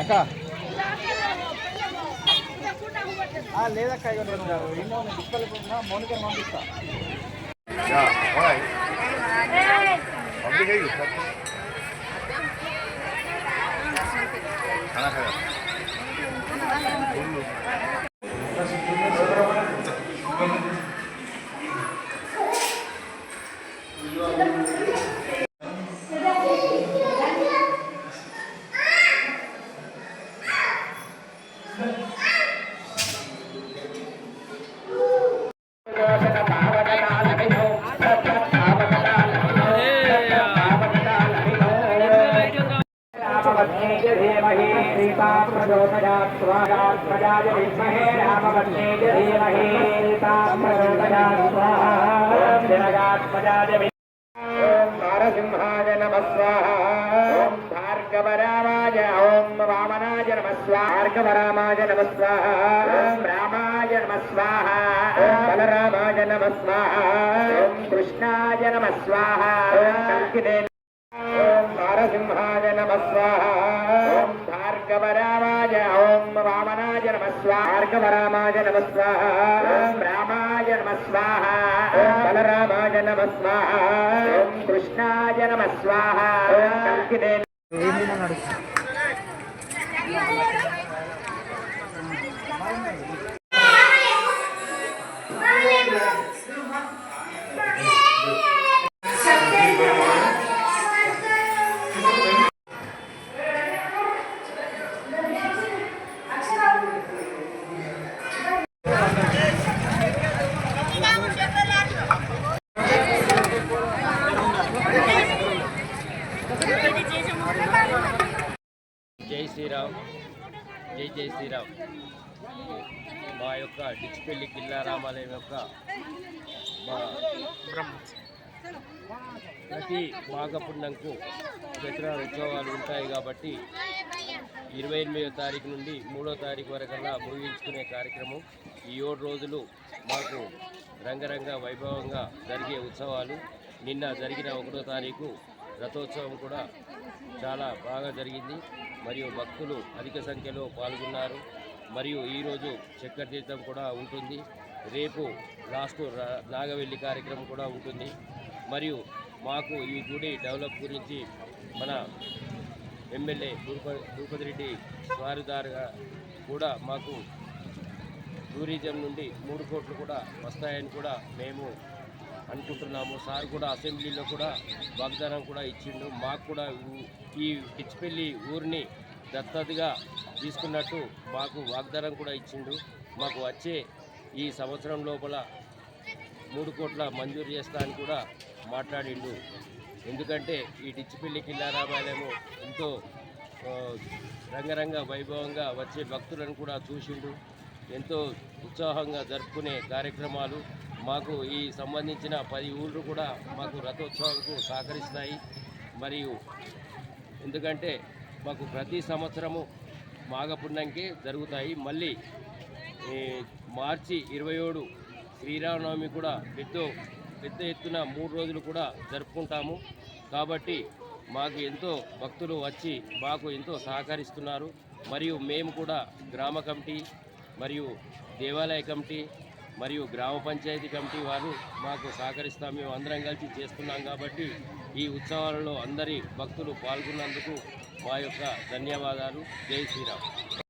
అక్క లేదక్క ఇక నేను ఎన్నో బుక్కలు మౌనిక పంపిస్తా పంపిస్తాను प्रजाय विद्महे रामवत्ने च धीमहि सीता प्रचोदयात् स्वाहा जगदात्मजाय विद्महे ॐ नारसिंहाय नमः स्वाहा ॐ పద్మపరామాయ ఓం వామనాయ నమస్వార్గవరామాయ నమస్వాహ ఓం రామాయ నమస్వాహ ఓం బలరామాయ నమస్వాహ ఓం కృష్ణాయ నమస్వాహ ఓం నారసింహాయ నమస్వాహ ఓం ఓం వామనాయ నమస్వార్గవరామాయ నమస్వాహ రామాయ నమస్వాహ ఓం నమస్వాహ కృష్ణాయ నమస్వాహ ¡Vamos! ¡Vamos! ¡Vamos! శ్రీరామ్ జై జై శ్రీరామ్ మా యొక్క డిచ్పెల్లి కిల్లా రామాలయం యొక్క మా ప్రతి మాఘపుణ్యంకు దసరా ఉత్సవాలు ఉంటాయి కాబట్టి ఇరవై ఎనిమిదో తారీఖు నుండి మూడో తారీఖు వరకల్లా ముగించుకునే కార్యక్రమం. ఈ ఏడు రోజులు మాకు రంగరంగ వైభవంగా జరిగే ఉత్సవాలు. నిన్న జరిగిన ఒకటో తారీఖు రథోత్సవం కూడా చాలా బాగా జరిగింది. మరియు భక్తులు అధిక సంఖ్యలో పాల్గొన్నారు. మరియు ఈరోజు చక్కెర తీర్థం కూడా ఉంటుంది. రేపు లాస్ట్ రా- నాగవెల్లి కార్యక్రమం కూడా ఉంటుంది. మరియు మాకు ఈ గుడి డెవలప్ గురించి మన ఎమ్మెల్యే తిరుపతి తిరుపతి రెడ్డి వారిదారుగా కూడా మాకు టూరిజం నుండి మూడు కోట్లు కూడా వస్తాయని కూడా మేము అనుకుంటున్నాము. సార్ కూడా అసెంబ్లీలో కూడా వాగ్దానం కూడా ఇచ్చిండు. మాకు కూడా ఈ పిచ్చిపల్లి ఊరిని దత్తతగా తీసుకున్నట్టు మాకు వాగ్దానం కూడా ఇచ్చిండు. మాకు వచ్చే ఈ సంవత్సరం లోపల మూడు కోట్ల మంజూరు చేస్తా అని కూడా మాట్లాడిండు. ఎందుకంటే ఈ డిచ్చిపల్లి కిల్లారామాలయము ఎంతో రంగరంగ వైభవంగా వచ్చే భక్తులను కూడా చూసిండు. ఎంతో ఉత్సాహంగా జరుపుకునే కార్యక్రమాలు మాకు ఈ సంబంధించిన పది ఊళ్ళు కూడా మాకు రథోత్సవంకు సహకరిస్తాయి. మరియు ఎందుకంటే మాకు ప్రతి సంవత్సరము మాఘపుణ్యంకే జరుగుతాయి. మళ్ళీ మార్చి ఇరవై ఏడు శ్రీరామనవమి కూడా పెద్ద పెద్ద ఎత్తున మూడు రోజులు కూడా జరుపుకుంటాము. కాబట్టి మాకు ఎంతో భక్తులు వచ్చి మాకు ఎంతో సహకరిస్తున్నారు. మరియు మేము కూడా గ్రామ కమిటీ మరియు దేవాలయ కమిటీ మరియు గ్రామ పంచాయతీ కమిటీ వారు మాకు సహకరిస్తాం. మేము అందరం కలిసి చేస్తున్నాం కాబట్టి ఈ ఉత్సవాలలో అందరి భక్తులు పాల్గొన్నందుకు మా యొక్క ధన్యవాదాలు. జై శ్రీరామ్.